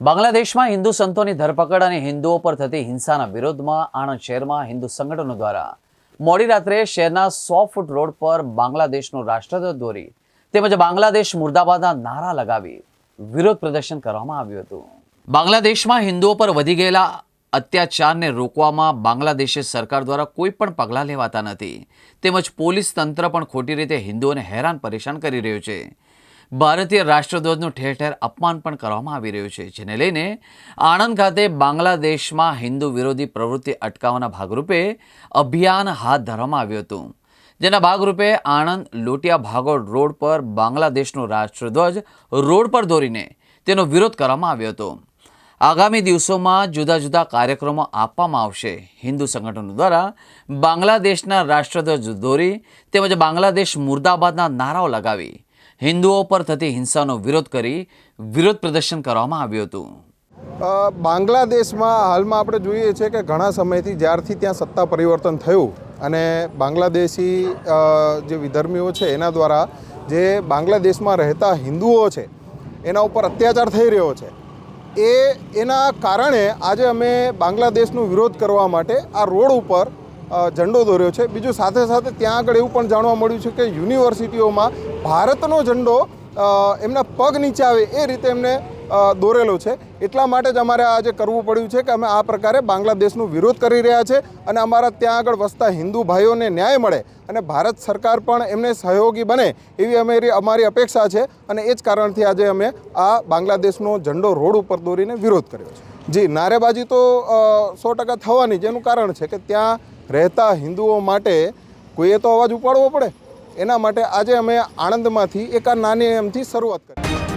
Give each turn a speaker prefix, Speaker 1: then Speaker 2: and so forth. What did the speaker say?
Speaker 1: બાંગ્લાદેશમાં હિન્દુ સંતોની ધરપકડ અને હિન્દુઓ પર થતી હિંસાના વિરોધમાં આણંદ શહેરમાં હિન્દુ સંગઠનો દ્વારા મોડી રાત્રે શહેરના સો ફૂટ રોડ પર બાંગ્લાદેશનું રાષ્ટ્રધ્વજ દોરી તેમજ બાંગ્લાદેશ મુર્દાબાદના નારા લગાવી વિરોધ પ્રદર્શન કરવામાં આવ્યું હતું. બાંગ્લાદેશમાં હિન્દુઓ પર વધી ગયેલા અત્યાચારને રોકવામાં બાંગ્લાદેશ સરકાર દ્વારા કોઈ પણ પગલાં લેવાતા નથી. તેમજ પોલીસ તંત્ર પણ ખોટી રીતે હિન્દુઓને હેરાન પરેશાન કરી રહ્યું છે. ભારતીય રાષ્ટ્રધ્વજનું ઠેર ઠેર અપમાન પણ કરવામાં આવી રહ્યું છે, જેને લઈને આણંદ ખાતે બાંગ્લાદેશમાં હિન્દુ વિરોધી પ્રવૃત્તિ અટકાવવાના ભાગરૂપે અભિયાન હાથ ધરવામાં આવ્યું હતું. જેના ભાગરૂપે આણંદ લોટિયા ભાગોળ રોડ પર બાંગ્લાદેશનું રાષ્ટ્રધ્વજ રોડ પર દોરીને તેનો વિરોધ કરવામાં આવ્યો હતો. આગામી દિવસોમાં જુદા જુદા કાર્યક્રમો આપવામાં આવશે. હિન્દુ સંગઠનો દ્વારા બાંગ્લાદેશના રાષ્ટ્રધ્વજ દોરી તેમજ બાંગ્લાદેશ મુર્દાબાદના નારાઓ લગાવી હિન્દુઓ પર થતી હિંસાનો વિરોધ કરી વિરોધ પ્રદર્શન કરવામાં આવ્યું હતું.
Speaker 2: બાંગ્લાદેશમાં હાલમાં આપણે જોઈએ છીએ કે ઘણા સમયથી જ્યારથી ત્યાં સત્તા પરિવર્તન થયું અને બાંગ્લાદેશી જે વિધર્મીઓ છે એના દ્વારા જે બાંગ્લાદેશમાં રહેતા હિન્દુઓ છે એના ઉપર અત્યાચાર થઈ રહ્યો છે. એ, એના કારણે આજે અમે બાંગ્લાદેશનો વિરોધ કરવા માટે આ રોડ ઉપર ઝંડો દોર્યો છે. બીજું સાથે સાથે ત્યાં આગળ એવું પણ જાણવા મળ્યું છે કે યુનિવર્સિટીઓમાં ભારતનો ઝંડો એમના પગ નીચે આવે એ રીતે એમને દોરેલો છે. એટલા માટે જ અમારે આજે કરવું પડ્યું છે કે અમે આ પ્રકારે બાંગ્લાદેશનો વિરોધ કરી રહ્યા છે અને અમારા ત્યાં આગળ વસતા હિન્દુ ભાઈઓને ન્યાય મળે અને ભારત સરકાર પણ એમને સહયોગી બને એવી અમારી અમારી અપેક્ષા છે અને એ જ કારણથી આજે અમે આ બાંગ્લાદેશનો ઝંડો રોડ ઉપર દોરીને વિરોધ કર્યો છે. જી, નારેબાજી તો સો ટકા થવાની જેનું કારણ છે કે ત્યાં રહેતા હિન્દુઓ માટે કોઈએ તો અવાજ ઉપાડવો પડે? એના માટે આજે અમે આણંદમાંથી એક આ નાની એમથી શરૂઆત કરી